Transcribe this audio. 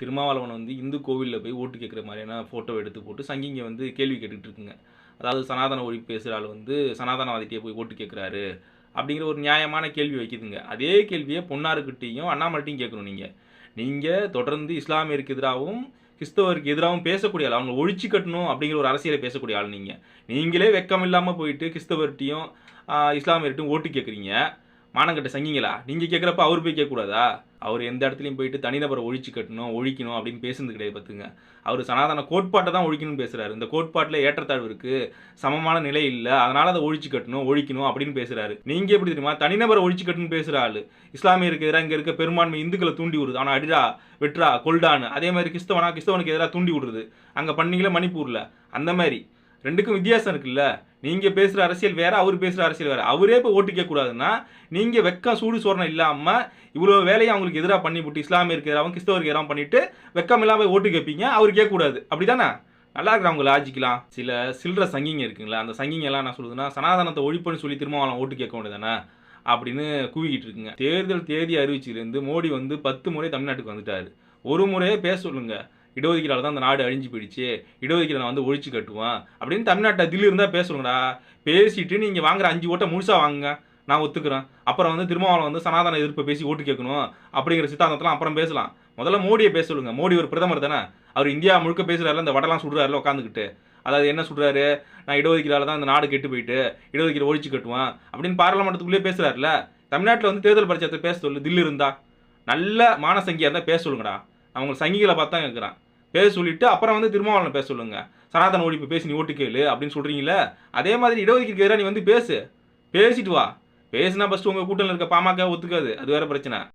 திருமாவளவன் வந்து இந்து கோவிலில் போய் ஓட்டு கேட்குற மாதிரியான ஃபோட்டோ எடுத்து போட்டு சங்கிங்க வந்து கேள்வி கேட்டுட்டு இருக்குங்க. அதாவது சனாதன ஒழி பேசுகிற ஆள் வந்து சனாதனவாதிகிட்டே போய் ஓட்டு கேட்குறாரு அப்படிங்கிற ஒரு நியாயமான கேள்வி வைக்குதுங்க. அதே கேள்வியை பொன்னாருக்கிட்டையும் அண்ணாமலைட்டையும் கேட்கணும் நீங்கள் நீங்கள் தொடர்ந்து இஸ்லாமியருக்கு எதிராகவும் கிறிஸ்தவருக்கு எதிராகவும் பேசக்கூடிய ஆள் அவங்க ஒழிச்சு கட்டணும் அப்படிங்கிற ஒரு அரசியலை பேசக்கூடிய ஆள் நீங்கள் நீங்களே வெக்கம் இல்லாமல் போயிட்டு கிறிஸ்தவர்கிட்டையும் இஸ்லாமியர்கிட்டையும் ஓட்டு கேட்குறீங்க மானங்கட்ட சங்கிங்களா? நீங்கள் கேட்குறப்ப அவர் போய் கேட்கக்கூடாதா அவர் எந்த இடத்துலையும் போயிட்டு தனிநபரை ஒழிச்சு கட்டணும் ஒழிக்கணும் அப்படின்னு பேசுனது கிடையாது பார்த்துங்க. அவர் சனாதன கோட்பாட்டை தான் ஒழிக்கணும்னு பேசுகிறாரு இந்த கோட்பாட்டில் ஏற்றத்தாழ்வு இருக்குது சமமான நிலை இல்லை அதனால் அதை ஒழிச்சு கட்டணும் ஒழிக்கணும் அப்படின்னு பேசுகிறாரு நீங்கள் எப்படி தெரியுமா? தனிநபரை ஒழிச்சு கட்டணும்னு பேசுகிற ஆள். இஸ்லாமியருக்கு எதிராக இங்கே இருக்க பெரும்பான்மை இந்துக்களை தூண்டி விடுது. ஆனால் அடிடா வெட்ரா கொல்டான்னு. அதே மாதிரி கிறிஸ்தவனா கிறிஸ்தவனுக்கு எதிராக தூண்டி விடுறது. அங்கே பண்ணீங்களே மணிப்பூரில். அந்த மாதிரி. ரெண்டுக்கும் வித்தியாசம் இருக்குல்ல. நீங்கள் பேசுகிற அரசியல் வேறு அவர் பேசுகிற அரசியல் வேறு. அவரே இப்போ ஓட்டு கேட்கக்கூடாதுன்னா கூடாதுன்னா வெக்கம் சூடு சோரணம் இல்லாமல் இவ்வளோ வேலையை அவங்களுக்கு எதிராக பண்ணிவிட்டு இஸ்லாமியருக்கு எதிராகவும் கிறிஸ்தவருக்கு எதிராகவும் பண்ணிட்டு வெக்கம் இல்லாமல் ஓட்டு கேட்பீங்க அவர் கேட்கக்கூடாது. அப்படிதானே நல்லா இருக்கிற அவங்க லாஜிக்கலாம் சில சில்லற சங்கிங்க இருக்குங்களா அந்த சங்கிங்க எல்லாம் என்ன சொல்லுதுன்னா சனாதனத்தை ஒழிப்புன்னு சொல்லி திரும்ப அவன் ஓட்டு கேட்க வேண்டியதானே அப்படின்னு கூவிக்கிட்டு இருக்குங்க. தேர்தல் தேதி அறிவிச்சிலிருந்து மோடி வந்து பத்து முறை தமிழ்நாட்டுக்கு வந்துட்டாரு. ஒரு முறையே பேச சொல்லுங்கள் இடஒதுக்கீடால் தான் அந்த நாடு அழிஞ்சு போயிடுச்சு. இடஒதுக்கீடு நான் வந்து ஒழிச்சு கட்டுவேன். அப்படின்னு தமிழ்நாட்டை தில்லு இருந்தால் பேசுங்கடா பேசிட்டு நீங்கள் வாங்குற அஞ்சு ஓட்டை முழுசாக வாங்குங்க. நான் ஒத்துக்கிறேன். அப்புறம் வந்து திருமாவளவன் வந்து சனாதன எதிர்ப்பை பேசி ஓட்டு கேட்கணும் அப்படிங்கிற சித்தாந்தத்தெல்லாம் அப்புறம் பேசலாம். முதல்ல மோடியை பேச சொல்லுங்க மோடி ஒரு பிரதமர் தானே. அவர் இந்தியா முழுக்க பேசுறாருல இந்த வடலாம் சுடுறாருல உட்காந்துக்கிட்டு அதாவது என்ன சொல்கிறாரு நான் இடஒதுக்கீடால தான் இந்த நாடு கெட்டு போயிட்டு இடஒதுக்கீடு ஒழிச்சு கட்டுவேன் அப்படின்னு பாராளுமன்றத்துக்குள்ளேயே பேசுகிறாருல தமிழ்நாட்டில் வந்து தேர்தல் பரிச்சயத்தை பேச சொல்லு. தில்லு இருந்தா. நல்ல மானசங்கியாக இருந்தால் பேச சொல்லுங்கடா. நான் சங்கிகளை பார்த்தா கேட்குறான். பேச சொல்லிட்டு அப்புறம் வந்து திருமாவளவன் பேச சொல்லுங்க. சனாதன ஒழிப்பு பேசி நீ ஓட்டு கேளு அப்படின்னு சொல்றீங்களே? அதே மாதிரி இடஒதுக்கீடு எதிராக நீ வந்து பேசு. பேசிட்டு வா. பேசினா ஃபஸ்ட்டு உங்கள் கூட்டணியில் இருக்க பாமக ஒத்துக்காது. அது வேற பிரச்சனை.